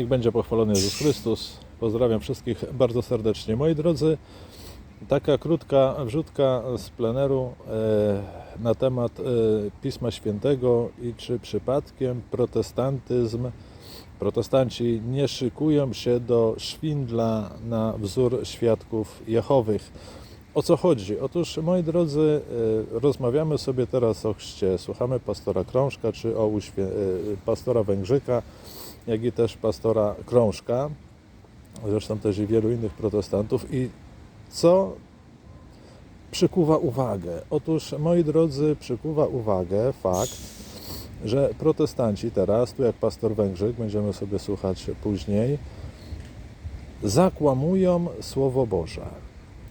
Niech będzie pochwalony Jezus Chrystus. Pozdrawiam wszystkich bardzo serdecznie. Moi drodzy, taka krótka wrzutka z pleneru e, na temat e, Pisma Świętego i czy przypadkiem protestantyzm, protestanci nie szykują się do szwindla na wzór świadków Jehowych. O co chodzi? Otóż, moi drodzy, e, rozmawiamy sobie teraz o chrzcie. Słuchamy pastora Krążka, czy o pastora Węgrzyka, jak i też pastora Krążka, zresztą też i wielu innych protestantów. I co przykuwa uwagę? Otóż, moi drodzy, przykuwa uwagę fakt, że protestanci teraz, tu jak pastor Węgrzyk, będziemy sobie słuchać później, zakłamują Słowo Boże.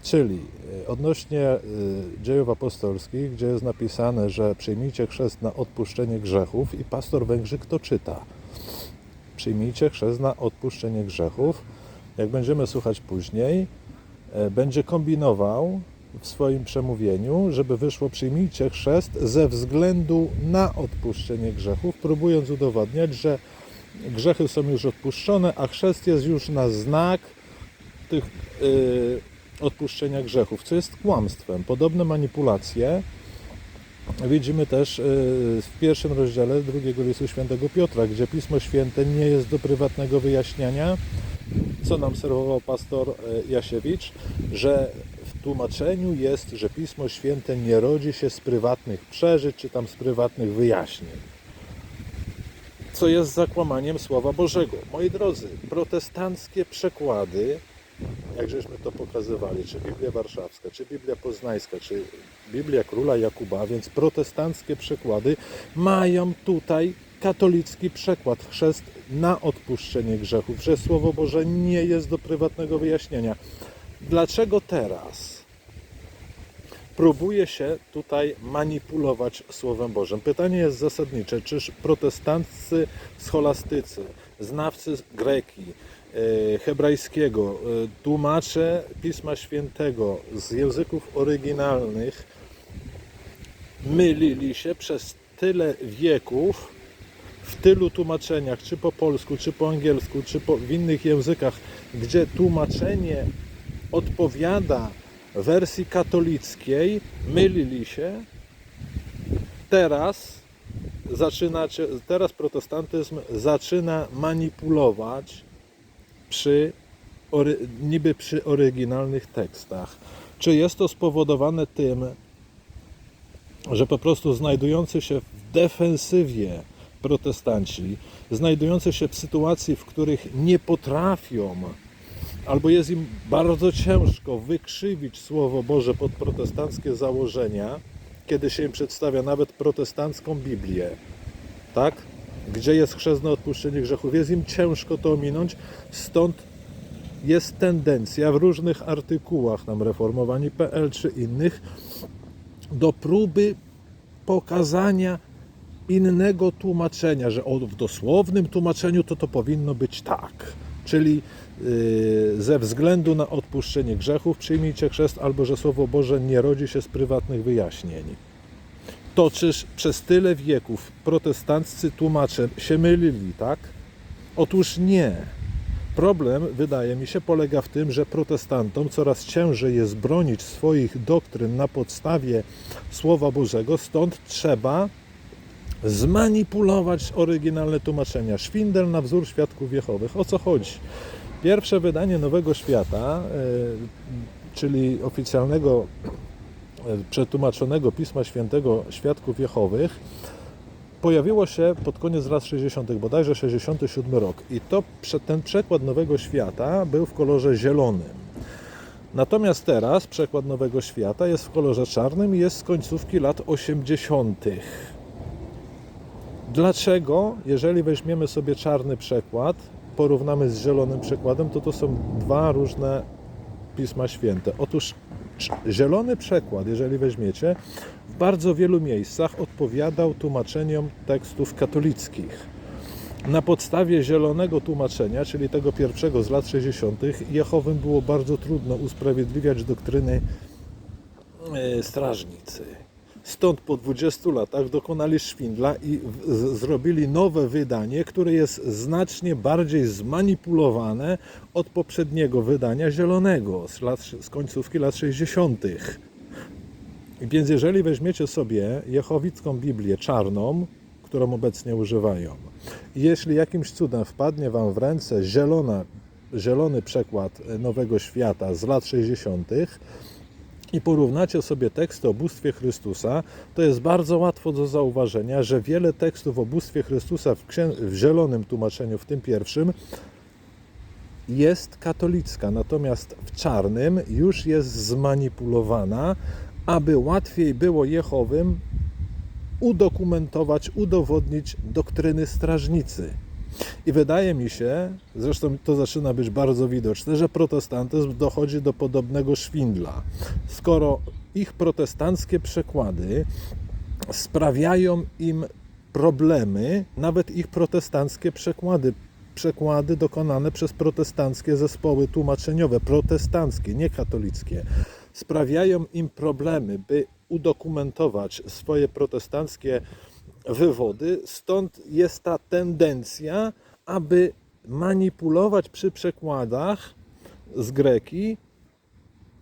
Czyli y, odnośnie y, dziejów apostolskich, gdzie jest napisane, że przyjmijcie chrzest na odpuszczenie grzechów i pastor Węgrzyk to czyta. Przyjmijcie chrzest na odpuszczenie grzechów. Jak będziemy słuchać później, e, będzie kombinował w swoim przemówieniu, żeby wyszło przyjmijcie chrzest ze względu na odpuszczenie grzechów, próbując udowadniać, że grzechy są już odpuszczone, a chrzest jest już na znak tych y, odpuszczenia grzechów, co jest kłamstwem. Podobne manipulacje widzimy też y, w pierwszym rozdziale drugiego listu świętego Piotra, gdzie Pismo Święte nie jest do prywatnego wyjaśniania, co nam serwował pastor y, Jasiewicz, że w tłumaczeniu jest, że Pismo Święte nie rodzi się z prywatnych przeżyć, czy tam z prywatnych wyjaśnień co jest zakłamaniem Słowa Bożego. Moi drodzy, protestanckie przekłady, jak żeśmy to pokazywali, czy Biblia Warszawska, czy Biblia Poznańska, czy Biblia Króla Jakuba, więc protestanckie przekłady mają tutaj katolicki przekład, chrzest na odpuszczenie grzechów, że Słowo Boże nie jest do prywatnego wyjaśnienia. Dlaczego teraz? Próbuje się tutaj manipulować Słowem Bożym. Pytanie jest zasadnicze, czyż protestanccy scholastycy, znawcy greki, e, hebrajskiego, e, tłumacze Pisma Świętego z języków oryginalnych mylili się przez tyle wieków w tylu tłumaczeniach, czy po polsku, czy po angielsku, czy po, w innych językach, gdzie tłumaczenie odpowiada wersji katolickiej, mylili się. Teraz zaczynacie, teraz protestantyzm zaczyna manipulować przy ory, niby przy oryginalnych tekstach. Czy jest to spowodowane tym, że po prostu znajdujący się w defensywie protestanci, znajdujący się w sytuacji, w których nie potrafią albo jest im bardzo ciężko wykrzywić Słowo Boże pod protestanckie założenia, kiedy się im przedstawia nawet protestancką Biblię, tak? Gdzie jest chrzest na odpuszczenie grzechów, jest im ciężko to ominąć, stąd jest tendencja w różnych artykułach, nam reformowani.pl czy innych, do próby pokazania innego tłumaczenia, że w dosłownym tłumaczeniu to to powinno być tak. Czyli yy, ze względu na odpuszczenie grzechów przyjmijcie chrzest, albo że Słowo Boże nie rodzi się z prywatnych wyjaśnień. To czyż przez tyle wieków protestanccy tłumacze się mylili, tak? Otóż nie. Problem, wydaje mi się, polega w tym, że protestantom coraz ciężej jest bronić swoich doktryn na podstawie Słowa Bożego, stąd trzeba zmanipulować oryginalne tłumaczenia. Szwindel na wzór świadków Jehowych. O co chodzi? Pierwsze wydanie Nowego Świata, e, czyli oficjalnego e, przetłumaczonego Pisma Świętego Świadków Jehowych, pojawiło się pod koniec lat 60., bodajże 67 rok. I to ten przekład Nowego Świata był w kolorze zielonym. Natomiast teraz przekład Nowego Świata jest w kolorze czarnym i jest z końcówki lat 80. Dlaczego, jeżeli weźmiemy sobie czarny przekład, porównamy z zielonym przekładem, to to są dwa różne pisma święte. Otóż zielony przekład, jeżeli weźmiecie, w bardzo wielu miejscach odpowiadał tłumaczeniom tekstów katolickich. Na podstawie zielonego tłumaczenia, czyli tego pierwszego z lat 60., Jehowym było bardzo trudno usprawiedliwiać doktryny e, strażnicy. Stąd po 20 latach dokonali szwindla i zrobili nowe wydanie, które jest znacznie bardziej zmanipulowane od poprzedniego wydania zielonego z, lat, z końcówki lat 60. Więc jeżeli weźmiecie sobie Jehowicką Biblię czarną, którą obecnie używają, i jeśli jakimś cudem wpadnie Wam w ręce zielona, zielony przekład Nowego Świata z lat 60., i porównacie sobie teksty o bóstwie Chrystusa, to jest bardzo łatwo do zauważenia, że wiele tekstów o bóstwie Chrystusa w, w zielonym tłumaczeniu, w tym pierwszym, jest katolicka, natomiast w czarnym już jest zmanipulowana, aby łatwiej było Jehowym udokumentować, udowodnić doktryny strażnicy. I wydaje mi się, zresztą to zaczyna być bardzo widoczne, że protestantyzm dochodzi do podobnego szwindla. Skoro ich protestanckie przekłady sprawiają im problemy, nawet ich protestanckie przekłady, przekłady dokonane przez protestanckie zespoły tłumaczeniowe, protestanckie, nie katolickie, sprawiają im problemy, by udokumentować swoje protestanckie wywody, stąd jest ta tendencja, aby manipulować przy przekładach z greki,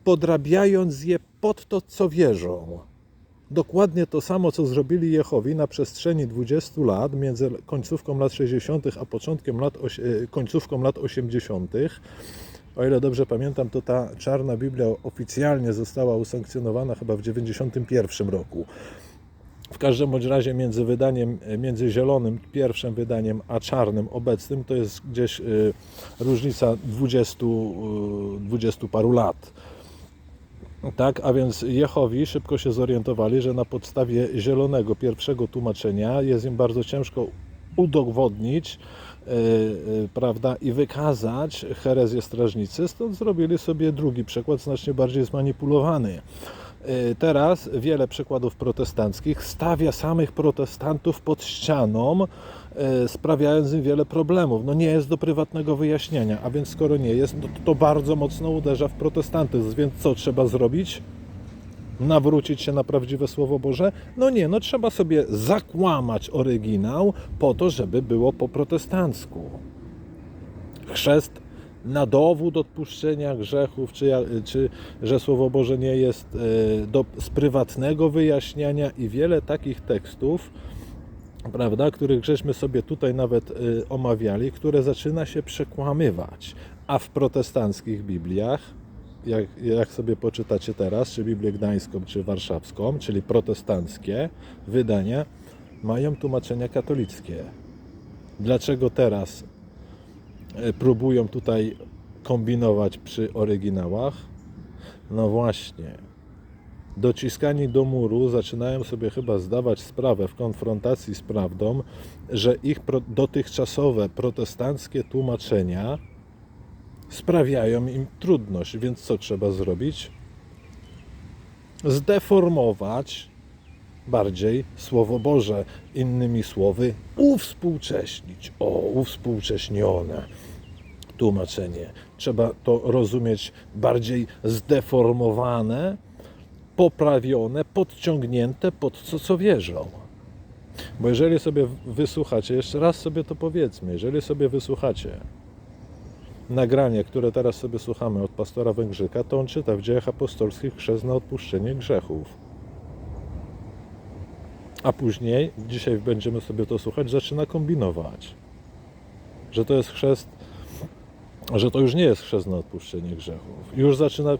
podrabiając je pod to, co wierzą. Dokładnie to samo, co zrobili Jehowi na przestrzeni 20 lat, między końcówką lat 60. a początkiem lat, e, końcówką lat 80. O ile dobrze pamiętam, to ta czarna Biblia oficjalnie została usankcjonowana chyba w 91 roku. W każdym bądź razie między wydaniem, między zielonym pierwszym wydaniem, a czarnym obecnym to jest gdzieś y, różnica 20, y, 20 paru lat. Tak, a więc Jehowi szybko się zorientowali, że na podstawie zielonego pierwszego tłumaczenia jest im bardzo ciężko udowodnić, prawda, i wykazać herezję strażnicy, stąd zrobili sobie drugi przekład, znacznie bardziej zmanipulowany. Y, Teraz wiele przykładów protestanckich stawia samych protestantów pod ścianą, y, sprawiając im wiele problemów. No nie jest do prywatnego wyjaśnienia, a więc skoro nie jest, no to, bardzo mocno uderza w protestantyzm. Więc co trzeba zrobić? Nawrócić się na prawdziwe Słowo Boże? No nie, no trzeba sobie zakłamać oryginał po to, żeby było po protestancku chrzest na dowód odpuszczenia grzechów, czy, czy że Słowo Boże nie jest e, do, z prywatnego wyjaśniania i wiele takich tekstów, prawda, których żeśmy sobie tutaj nawet e, omawiali, które zaczyna się przekłamywać. A w protestanckich Bibliach, jak, jak sobie poczytacie teraz, czy Biblię Gdańską, czy Warszawską, czyli protestanckie wydania, mają tłumaczenia katolickie. Dlaczego teraz próbują tutaj kombinować przy oryginałach? No właśnie. Dociskani do muru zaczynają sobie chyba zdawać sprawę w konfrontacji z prawdą, że ich dotychczasowe protestanckie tłumaczenia sprawiają im trudność. Więc co trzeba zrobić? Zdeformować bardziej Słowo Boże. Innymi słowy, uwspółcześnić. O, uwspółcześnione tłumaczenie. Trzeba to rozumieć bardziej zdeformowane, poprawione, podciągnięte pod co, co wierzą. Bo jeżeli sobie wysłuchacie, jeszcze raz sobie to powiedzmy, jeżeli sobie wysłuchacie nagranie, które teraz sobie słuchamy od pastora Węgrzyka, to on czyta w dziejach apostolskich chrzest na odpuszczenie grzechów. A później, dzisiaj będziemy sobie to słuchać, zaczyna kombinować, że to jest chrzest, że to już nie jest chrzest na odpuszczenie grzechów. Już zaczyna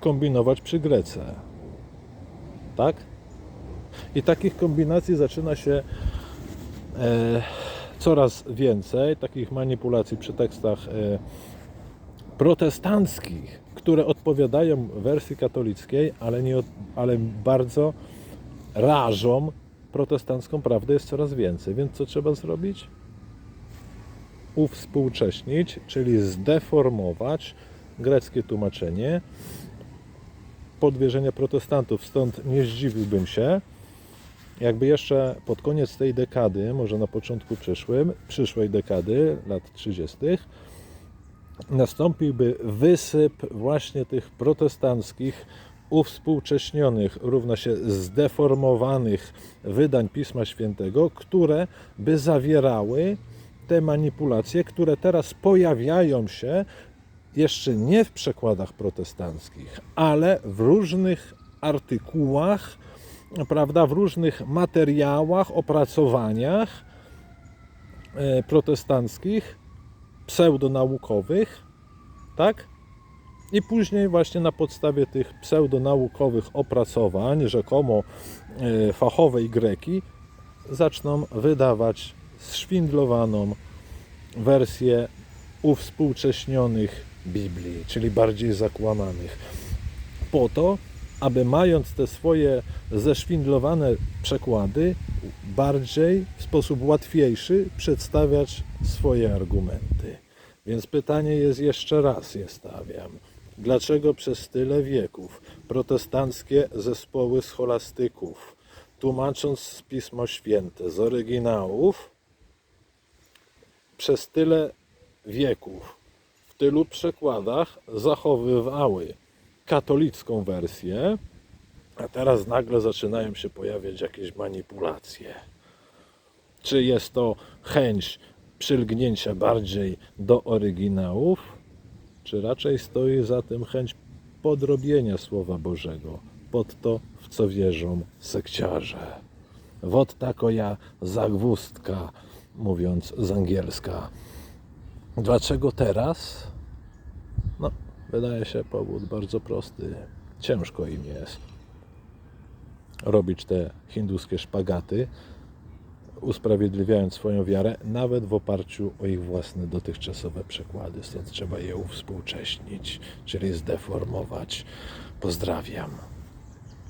kombinować przy Grece. Tak? I takich kombinacji zaczyna się e, coraz więcej, takich manipulacji przy tekstach e, protestanckich, które odpowiadają wersji katolickiej, ale, nie, ale bardzo rażą protestancką prawdę jest coraz więcej. Więc co trzeba zrobić? Uwspółcześnić, czyli zdeformować greckie tłumaczenie pod wierzenia protestantów. Stąd nie zdziwiłbym się, jakby jeszcze pod koniec tej dekady, może na początku przyszłym, przyszłej dekady, lat 30., nastąpiłby wysyp właśnie tych protestanckich uwspółcześnionych równa się zdeformowanych wydań Pisma Świętego, które by zawierały te manipulacje, które teraz pojawiają się jeszcze nie w przekładach protestanckich, ale w różnych artykułach, prawda, w różnych materiałach, opracowaniach e, protestanckich, pseudonaukowych, tak? I później właśnie na podstawie tych pseudonaukowych opracowań, rzekomo e, fachowej greki, zaczną wydawać zszwindlowaną wersję uwspółcześnionych Biblii, czyli bardziej zakłamanych. Po to, aby mając te swoje zeszwindlowane przekłady, bardziej w sposób łatwiejszy przedstawiać swoje argumenty. Więc pytanie jest jeszcze raz, je stawiam. Dlaczego przez tyle wieków protestanckie zespoły scholastyków, tłumacząc Pismo Święte z oryginałów, przez tyle wieków w tylu przekładach zachowywały katolicką wersję, a teraz nagle zaczynają się pojawiać jakieś manipulacje. Czy jest to chęć przylgnięcia bardziej do oryginałów, czy raczej stoi za tym chęć podrobienia Słowa Bożego pod to, w co wierzą sekciarze? Wot tako ja zagwózdka, mówiąc z angielska. Dlaczego teraz? No, wydaje się powód bardzo prosty. Ciężko im jest robić te hinduskie szpagaty, usprawiedliwiając swoją wiarę, nawet w oparciu o ich własne dotychczasowe przekłady. Stąd trzeba je uwspółcześnić, czyli zdeformować. Pozdrawiam.